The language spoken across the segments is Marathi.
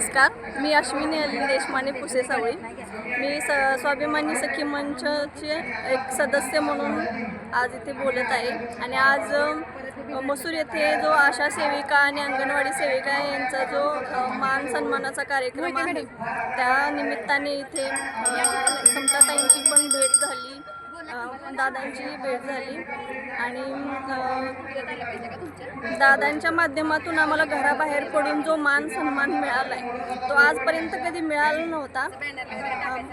नमस्कार मी अश्विनी अली देशमाने पुसे सावळी मी स स्वाभिमानी सखी मंचचे एक सदस्य म्हणून आज इथे बोलत आहे. आणि आज मसूर येथे जो आशा सेविका आणि अंगणवाडी सेविका यांचा जो मान सन्मानाचा कार्यक्रम आहे त्या निमित्ताने इथे दादांची भेट झाली. आणि दादांच्या माध्यमातून आम्हाला घराबाहेर पडून जो मान सन्मान मिळाला आहे तो आजपर्यंत कधी मिळाला नव्हता.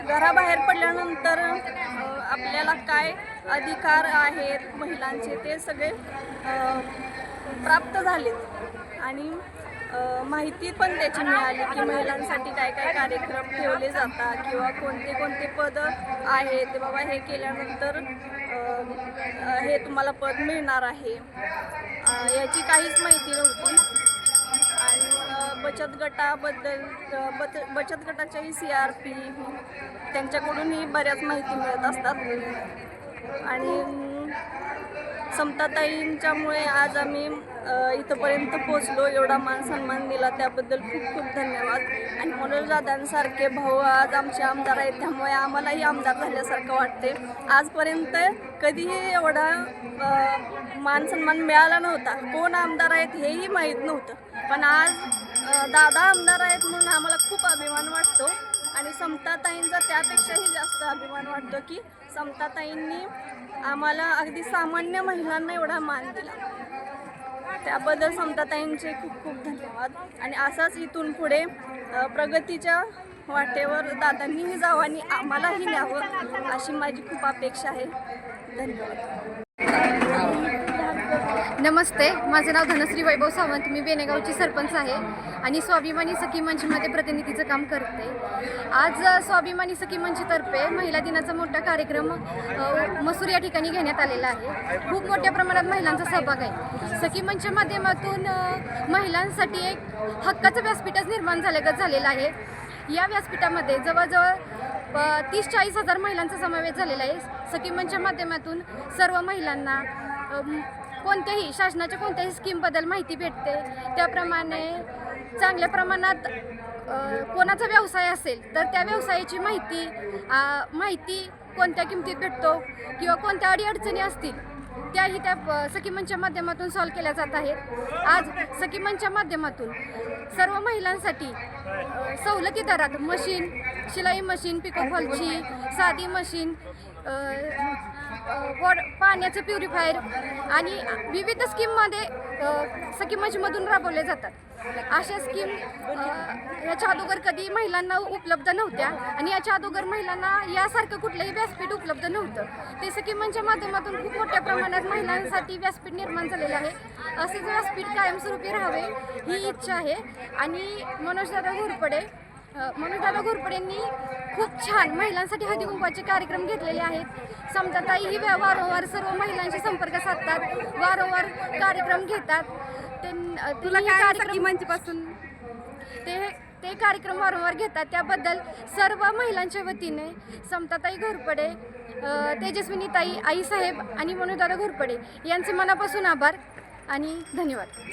घराबाहेर पडल्यानंतर आपल्याला काय अधिकार आहेत महिलांचे ते सगळे प्राप्त झालेत. आणि माहिती पण त्याची मिळाली की महिलांसाठी काय काय कार्यक्रम ठेवले जातात किंवा कोणते कोणते पद आहेत. बाबा हे केल्यानंतर हे तुम्हाला पद मिळणार आहे. याची काहीच माहिती नव्हती. आणि बचत गटाबद्दल बच बचत गटाच्याही सी आर पी त्यांच्याकडूनही बऱ्याच माहिती मिळत असतात. आणि समताताईंच्यामुळे आज आम्ही इथंपर्यंत पोचलो एवढा मान सन्मान दिला. त्याबद्दल खूप खूप धन्यवाद. आणि मनोज दादांसारखे भाऊ आज आमचे आमदार आहेत. त्यामुळे आम्हालाही आमदार झाल्यासारखं वाटते आजपर्यंत कधीही एवढा मान सन्मान मिळाला नव्हता. कोण आमदार आहेत हेही माहीत नव्हतं. पण आज दादा आमदार आहेत म्हणून आम्हाला खूप अभिमान वाटतो. आणि समताताईंचा त्यापेक्षाही जास्त अभिमान वाटतो की समताताईंनी आम्हाला अगदी सामान्य महिलांना एवढा मान दिला. त्याबद्दल समताताईंचे खूप खूप धन्यवाद. आणि असाच इथून पुढे प्रगतीच्या वाटेवर दादांनीही जावं आणि आम्हालाही न्यावं अशी माझी खूप अपेक्षा आहे. धन्यवाद. नमस्ते. माझं नाव धनश्री वैभव सावंत. मी बेनेगावची सरपंच आहे आणि स्वाभिमानी सखी मंचमध्ये प्रतिनिधीचं काम करते. आज स्वाभिमानी सखी मंचतर्फे महिला दिनाचा मोठा कार्यक्रम मसूर या ठिकाणी घेण्यात आलेला आहे. खूप मोठ्या प्रमाणात महिलांचा सहभाग आहे. सखी मंचच्या माध्यमातून महिलांसाठी एक हक्काचं व्यासपीठच निर्माण झाल्यागत झालेलं आहे. या व्यासपीठामध्ये जवळजवळ तीस चाळीस हजार महिलांचा समावेश झालेला आहे. सखी मंचच्या माध्यमातून सर्व महिलांना कोणत्याही शासनाच्या कोणत्याही स्कीमबद्दल माहिती भेटते. त्याप्रमाणे चांगल्या प्रमाणात कोणाचा व्यवसाय असेल तर त्या व्यवसायाची माहिती माहिती कोणत्या किमतीत भेटतो किंवा कोणत्या अडीअडचणी असतील त्याही त्या सखीमनच्या माध्यमातून सॉल्व केल्या जात आहेत. आज सखीमनच्या माध्यमातून सर्व महिलांसाठी सवलती दरात मशीन शिलाई मशीन पिकोफॉलची साधी मशीन वॉट पाण्याचं प्युरिफायर आणि विविध स्कीममध्ये अ, सखी मंचमधून राबवले जातात. अशा स्कीम याच्या अगोदर कधी महिलांना उपलब्ध नव्हत्या आणि याच्या अगोदर महिलांना यासारखं कुठलंही व्यासपीठ उपलब्ध नव्हतं. ते सकीमंचच्या माध्यमातून खूप मोठ्या प्रमाणात महिलांसाठी व्यासपीठ निर्माण झालेलं आहे. असेच व्यासपीठ कायमस्वरूपी राहावे ही इच्छा आहे. आणि मनोजदादा घोरपडे मनोजदादा घोरपडेंनी खूप छान महिलांसाठी हळदी कुंकवाचे कार्यक्रम घेतलेले आहेत. समजाताई ही वा- वारंवार सर्व महिलांशी संपर्क साधतात वारंवार कार्यक्रम घेतात. तुला मंचपासून ते ते कार्यक्रम वारंवार घेतात. त्याबद्दल सर्व महिलांच्या वतीने समताताई घोरपडे अ, तेजस्विनीताई आईसाहेब आणि मनोजदादा घोरपडे यांचे मनापासून आभार आणि धन्यवाद.